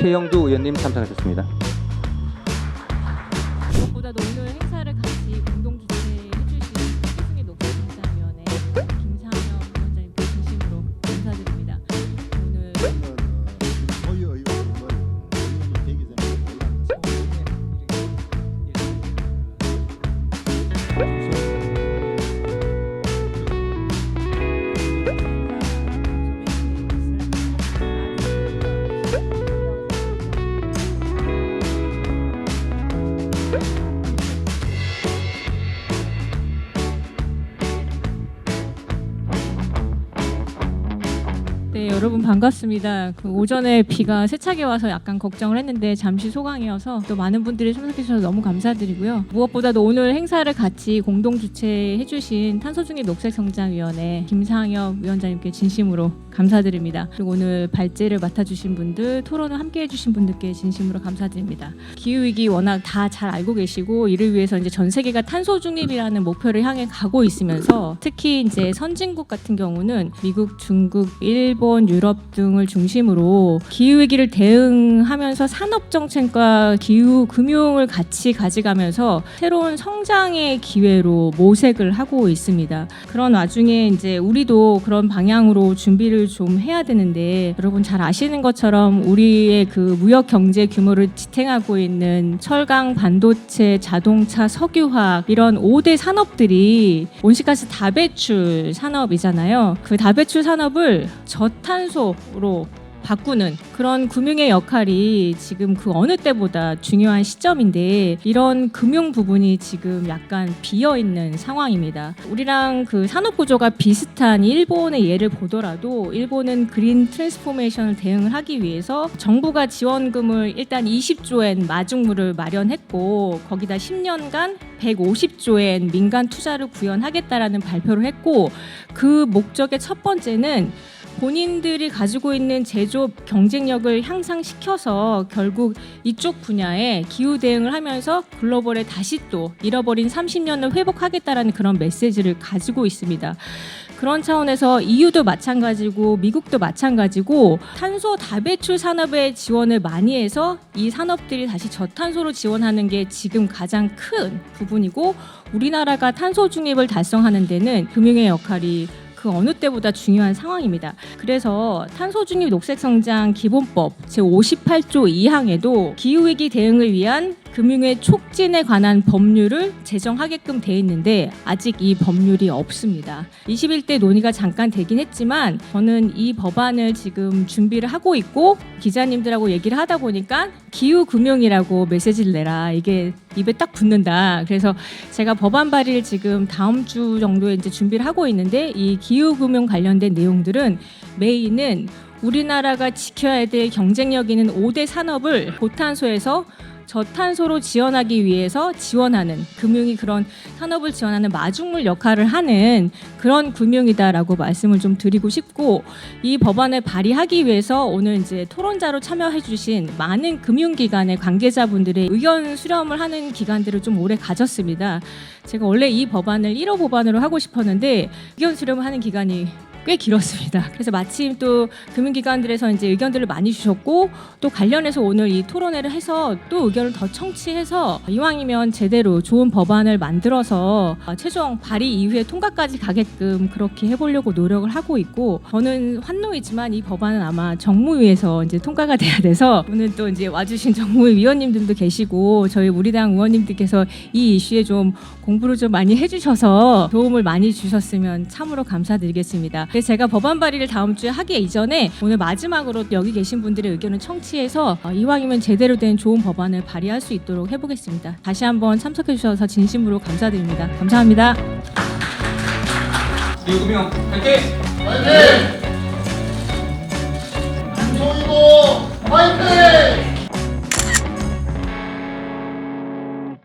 최영두 의원님 참석하셨습니다. 여러분 반갑습니다. 그 오전에 비가 세차게 와서 약간 걱정을 했는데 잠시 소강이어서 또 많은 분들이 참석해 주셔서 너무 감사드리고요. 무엇보다도 오늘 행사를 같이 공동 주최해 주신 탄소중립 녹색성장위원회 김상엽 위원장님께 진심으로 감사드립니다. 그리고 오늘 발제를 맡아주신 분들, 토론을 함께해 주신 분들께 진심으로 감사드립니다. 기후 위기 워낙 다 잘 알고 계시고 이를 위해서 이제 전 세계가 탄소 중립이라는 목표를 향해 가고 있으면서 특히 이제 선진국 같은 경우는 미국, 중국, 일본, 유럽 등을 중심으로 기후 위기를 대응하면서 산업 정책과 기후 금융을 같이 가져가면서 새로운 성장의 기회로 모색을 하고 있습니다. 그런 와중에 이제 우리도 그런 방향으로 준비를 좀 해야 되는데 여러분 잘 아시는 것처럼 우리의 그 무역 경제 규모를 지탱하고 있는 철강, 반도체, 자동차, 석유화학 이런 5대 산업들이 온실가스 다배출 산업이잖아요. 그 다배출 산업을 저탄 소로 바꾸는 그런 금융의 역할이 지금 그 어느 때보다 중요한 시점인데 이런 금융 부분이 지금 약간 비어 있는 상황입니다. 우리랑 그 산업 구조가 비슷한 일본의 예를 보더라도 일본은 그린 트랜스포메이션을 대응을 하기 위해서 정부가 지원금을 일단 20조엔 마중물을 마련했고 거기다 10년간 150조엔 민간 투자를 구현하겠다라는 발표를 했고 그 목적의 첫 번째는 본인들이 가지고 있는 제조업 경쟁력을 향상시켜서 결국 이쪽 분야에 기후 대응을 하면서 글로벌에 다시 또 잃어버린 30년을 회복하겠다라는 그런 메시지를 가지고 있습니다. 그런 차원에서 EU도 마찬가지고 미국도 마찬가지고 탄소 다배출 산업에 지원을 많이 해서 이 산업들이 다시 저탄소로 지원하는 게 지금 가장 큰 부분이고 우리나라가 탄소 중립을 달성하는 데는 금융의 역할이 그 어느 때보다 중요한 상황입니다. 그래서 탄소 중립 녹색 성장 기본법 제 58조 2항에도 기후 위기 대응을 위한 금융의 촉진에 관한 법률을 제정하게끔 돼 있는데 아직 이 법률이 없습니다. 21대 논의가 잠깐 되긴 했지만 저는 이 법안을 지금 준비를 하고 있고 기자님들하고 얘기를 하다 보니까 기후 금융이라고 메시지를 내라 이게 입에 딱 붙는다. 그래서 제가 법안 발의를 지금 다음 주 정도에 이제 준비를 하고 있는데 이 기후 금융 관련된 내용들은 메인은 우리나라가 지켜야 될 경쟁력 있는 5대 산업을 고탄소에서 저탄소로 지원하기 위해서 지원하는 금융이 그런 산업을 지원하는 마중물 역할을 하는 그런 금융이다라고 말씀을 좀 드리고 싶고 이 법안을 발의하기 위해서 오늘 이제 토론자로 참여해 주신 많은 금융기관의 관계자분들의 의견 수렴을 하는 기간들을 좀 오래 가졌습니다. 제가 원래 이 법안을 1호 법안으로 하고 싶었는데 의견 수렴을 하는 기간이 꽤 길었습니다. 그래서 마침 또 금융기관들에서 이제 의견들을 많이 주셨고 또 관련해서 오늘 이 토론회를 해서 또 의견을 더 청취해서 이왕이면 제대로 좋은 법안을 만들어서 최종 발의 이후에 통과까지 가게끔 그렇게 해보려고 노력을 하고 있고 저는 환노이지만 이 법안은 아마 정무위에서 이제 통과가 돼야 돼서 오늘 또 이제 와주신 정무위 위원님들도 계시고 저희 우리 당 의원님들께서 이 이슈에 좀 공부를 좀 많이 해주셔서 도움을 많이 주셨으면 참으로 감사드리겠습니다. 그래서 제가 법안 발의를 다음 주에 하기 이전에 오늘 마지막으로 여기 계신 분들의 의견을 청취해서 어, 이왕이면 제대로 된 좋은 법안을 발의할 수 있도록 해보겠습니다. 다시 한번 참석해 주셔서 진심으로 감사드립니다. 감사합니다. 함께 소유고 화이팅!